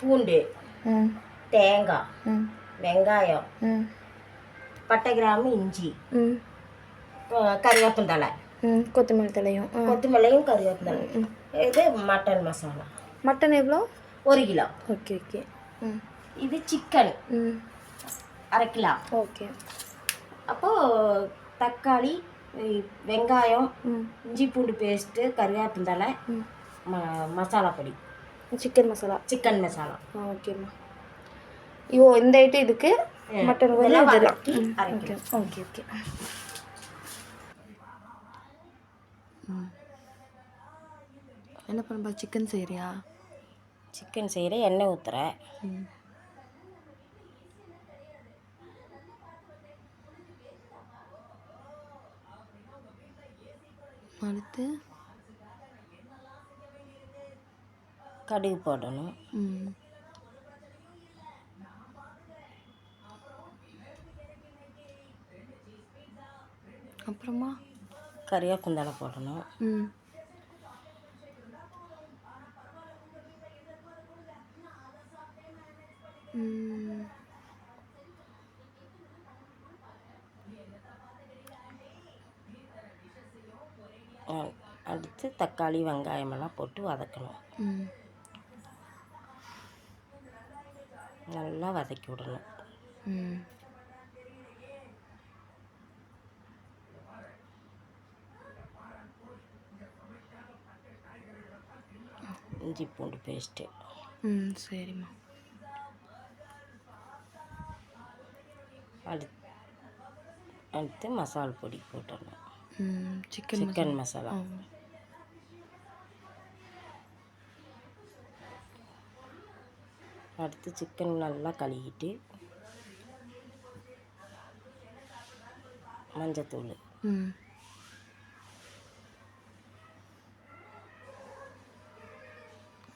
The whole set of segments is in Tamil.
பூண்டு தேங்காய் வெங்காயம் பட்டை கிராம்பு இஞ்சி ம் கொத்தமல்லி தலையும் கொத்தமல்லியும் கறிவேப்பந்தழை இது மட்டன் மசாலா. மட்டன் எவ்வளோ? ஒரு கிலோ. Okay okay. ம். இது சிக்கன். ம். அரை கிலோ. ஓகே. அப்போது தக்காளி வெங்காயம் இஞ்சி பூண்டு பேஸ்ட்டு கறிவேப்பந்தழை ம். ம மசாலா பொடி. சிக்கன் மசாலா சிக்கன் மசாலா ஓகேம்மா ஐயோ இந்த ஐட்டம் இதுக்கு மட்டன் இதெல்லாம் ம், ஓகே. ஓகே ஓகே என்ன பண்ணுப்பா சிக்கன் செய்கிறியா சிக்கன் செய்கிற எண்ணெய் ஊற்றுற ம். அடுத்து கடுகு போடணும். அப்புறமா? கறிவேப்பந்தழை போடணும். ம். ம். அஹ் அடுத்து தக்காளி வெங்காயம் எல்லாம் போட்டு வதக்கணும் ம் நல்லா வதக்கி விடணும். இஞ்சி பூண்டு பேஸ்ட்டு. ம் சரிம்மா. அடுத்து அடுத்து மசால் பொடி போட்டுடணும் ம் சிக்கன் சிக்கன் மசாலா. அடுத்து சிக்கன் நல்லா கழுவிட்டு மஞ்சத்தூள்.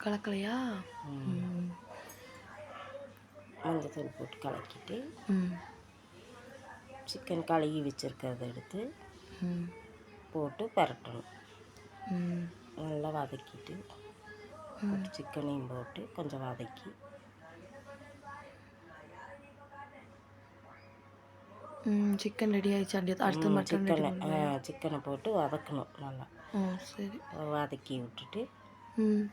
கலக்கலையா? மஞ்சத்தூள் போட்டு கலக்கிட்டு சிக்கன் கழுவி வச்சுருக்கிறத எடுத்து போட்டு பரட்டணும். நல்லா வதக்கிட்டு சிக்கனையும் போட்டு கொஞ்சம் வதக்கி சிக்கன் ரெடி ஆயிடுச்சு அடுத்து அடுத்து மட்டன் ரெடி சிக்கனை சிக்கனை போட்டு வதக்கணும் நல்லா ஓ சரி வதக்கி விட்டுட்டு ம்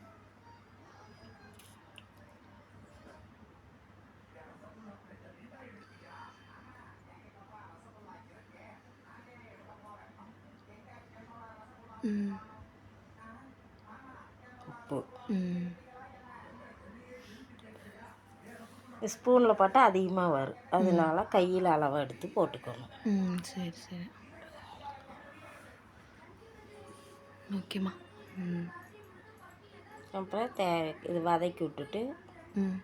ம் உப்பு ம் ஸ்பூனில் போட்டால் அதிகமாக வரும். அதனால கையில் அளவை எடுத்து போட்டுக்கணும். ம் சரி சரி. ஓகேம்மா ம். அப்புறம் தே இது வதக்கி விட்டுட்டு ம்.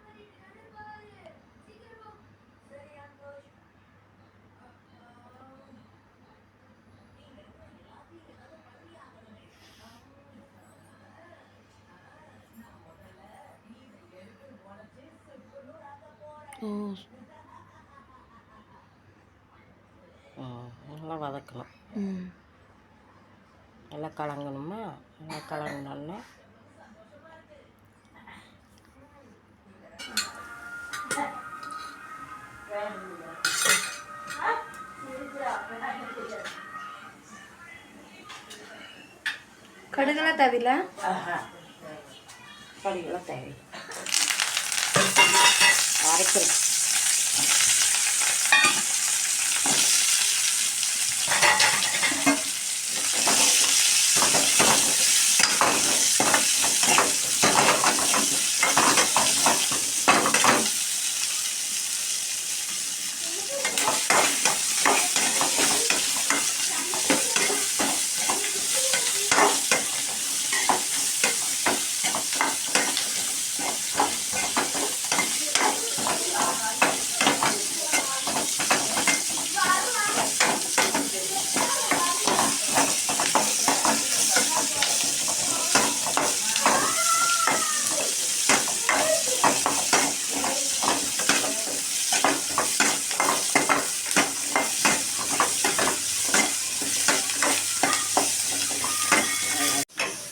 நல்லா வதக்கணும் ம் நல்லா கலங்கணுமா நல்லா கலங்கினோடனே கடுகெல்லாம் தேவையில்ல கடிகளாம் தேவை அரைச்சிருக்கேன்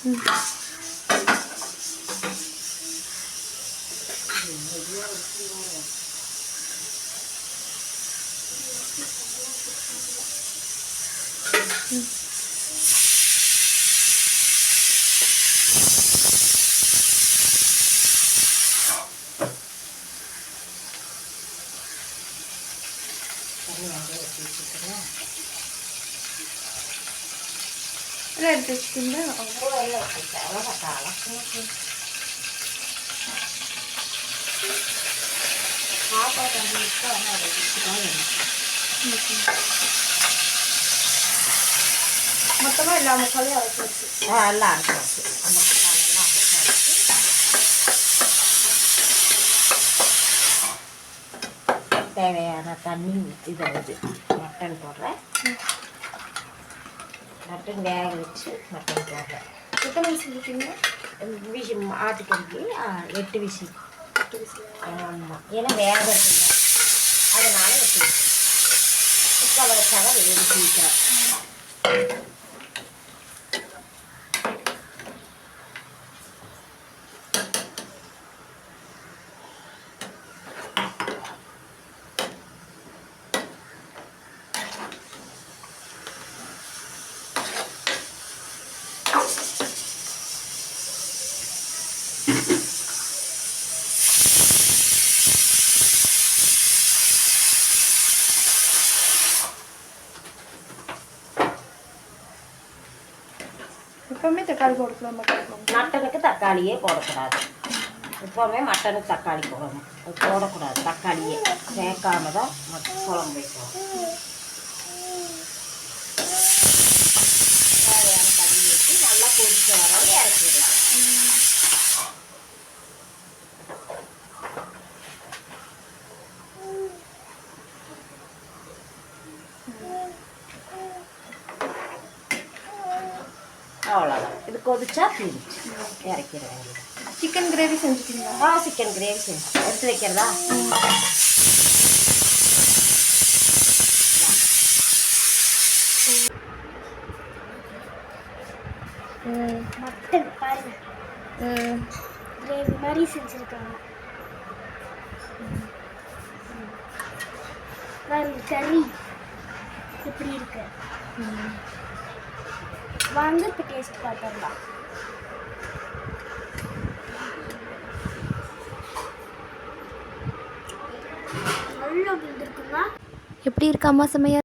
Mm. அரைக்கிறோம் எல்லாம் எடுத்து வச்சுக்கிங்களா மொத்தமாக எல்லா மசாலையும் அரைச்சி வச்சு எல்லாம் அரைச்சாச்சு அந்த மசாலெல்லாம் அரைச்சாச்சு தேவையான தண்ணி இதை இது மட்டன் போடுறேன். மட்டன் வேக வச்சு மட்டன் போடுறேன். எத்தனை விசில் விசி ஆட்டுக்கறிக்கு எட்டு விசி எட்டு விசில்? ஆமாம் ஏன்னா இல்லை அதனால எட்டு விசி குக்கரில் வச்சாதான் வேக சீக்கிரம் எப்பவுமே தக்காளி போடக்கூடாது மட்டன் மட்டனுக்கு தக்காளியே போடக்கூடாது. எப்போவுமே மட்டனுக்கு தக்காளி போடணும். அது போடக்கூடாது தக்காளியே. சேர்க்காம தான் குழம்பு வைக்கணும். தேவையான தண்ணி ஊற்றி நல்லா கொதிச்ச வர இறக்கிடலாம். அவ்வளோதான் இது கொதிச்சா தீர்ச்சி வேண்டியது சிக்கன் கிரேவி செஞ்சுட்டீங்களா ஆ சிக்கன் கிரேவி செஞ்சு எடுத்து வைக்கிறதா ம் மட்டன் பாருங்க கிரேவி மாதிரி செஞ்சுருக்காங்க பாருங்க கறி எப்படி இருக்கு வாங்க இப்போ டேஸ்ட் பார்த்துடலாம். நல்லா வந்துருக்குங்க எப்படி இருக்கு அம்மா சமையல்